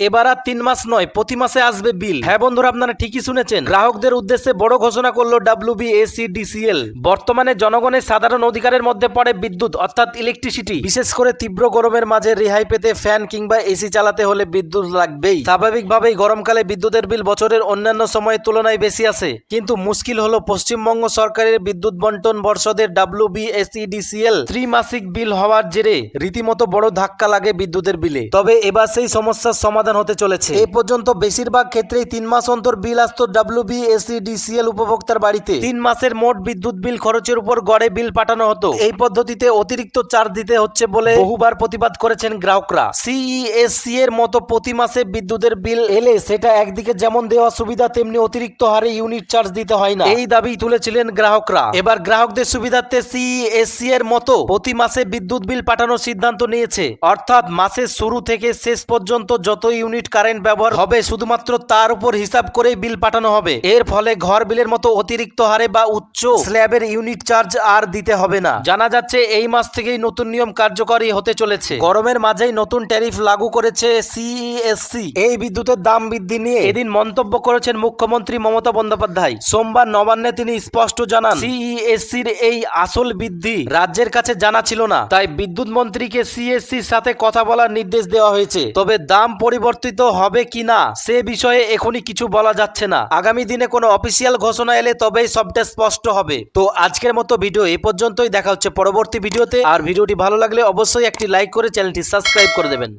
এবার আর তিন মাস নয়, প্রতি মাসে আসবে বিল। হ্যাঁ বন্ধুরা, আপনারা ঠিকই শুনেছেন। গ্রাহকদের উদ্দেশ্যে বড় ঘোষণা করল ডাব্লিউবিএসিডিসিএল বর্তমানে জনগণের সাধারণ অধিকারের মধ্যে পড়ে বিদ্যুৎ, অর্থাৎ ইলেকট্রিসিটি বিশেষ করে তীব্র গরমের মাঝে রেহাই পেতে ফ্যান কিংবা এসি চালাতে হলে বিদ্যুৎ লাগবেই। স্বাভাবিকভাবেই গরমকালে বিদ্যুতের বিল বছরের অন্যান্য সময়ের তুলনায় বেশি আসে। কিন্তু মুশকিল হলো পশ্চিমবঙ্গ সরকারের বিদ্যুৎ বন্টন পর্ষদের ডাব্লিউবিএসিডিসিএল ত্রিমাসিক বিল হওয়ার জেরে রীতিমতো বড় ধাক্কা লাগে বিদ্যুতের বিলে। তবে এবার সেই সমস্যার সমাধান হতে চলেছে। এ পর্যন্ত বেশিরভাগ ক্ষেত্রেই তিন মাস অন্তর বিল আসতো ডাব্লিউবিএসিডিসিএল উপভোক্তার বাড়িতে। তিন মাসের মোট বিদ্যুৎ বিল খরচের উপর গড়ে বিল পাঠানো হতো। এই পদ্ধতিতে অতিরিক্ত চার্জ দিতে হচ্ছে বলে বহুবার প্রতিবাদ করেছেন গ্রাহকরা। সিইএসসি এর মতো প্রতি মাসে বিদ্যুতের বিল এলে সেটা একদিকে যেমন দেওয়া সুবিধা তেমনি অতিরিক্ত হারে ইউনিট চার্জ দিতে হয় না। এই দাবি তুলেছিলেন গ্রাহকরা। এবার গ্রাহকদের সুবিধার্থে সিইএসসি এর মতো প্রতি মাসে বিদ্যুৎ বিল পাঠানোর সিদ্ধান্ত নিয়েছে। অর্থাৎ মাসের শুরু থেকে শেষ পর্যন্ত যত ইউনিট কারেন্ট ব্যবহার হবে শুধুমাত্র তার উপর হিসাব করেই বিল পাঠানো হবে। এর ফলে ঘর বিলের মতো অতিরিক্ত হারে বা উচ্চ স্ল্যাবের ইউনিট চার্জ আর দিতে হবে না। জানা যাচ্ছে, এই মাস থেকেই নতুন নিয়ম কার্যকরী হতে চলেছে। গরমের মাঝেই নতুন ট্যারিফ লাগু করেছে সিইএসসি এই বিদ্যুতের দাম বৃদ্ধি নিয়ে এদিন মন্তব্য করেছেন মুখ্যমন্ত্রী মমতা বন্দ্যোপাধ্যায়। সোমবার নবান্নে তিনি স্পষ্ট জানান সিইএসসির এই আসল বৃদ্ধি রাজ্যের কাছে জানা ছিল না। তাই বিদ্যুৎ মন্ত্রীকে সিএসসির সাথে কথা বলার নির্দেশ দেওয়া হয়েছে। তবে দাম পরিবর্তিত হবে কি না, সে বিষয়ে এখনই কিছু বলা যাচ্ছে না। আগামী দিনে কোনো অফিসিয়াল ঘোষণা এলে তবেই সবটা স্পষ্ট হবে। তো আজকের মতো ভিডিও এ পর্যন্তই, দেখা হচ্ছে পরবর্তী ভিডিওতে। আর ভিডিওটি ভালো লাগলে অবশ্যই একটি লাইক করে চ্যানেলটি সাবস্ক্রাইব করে দেবেন।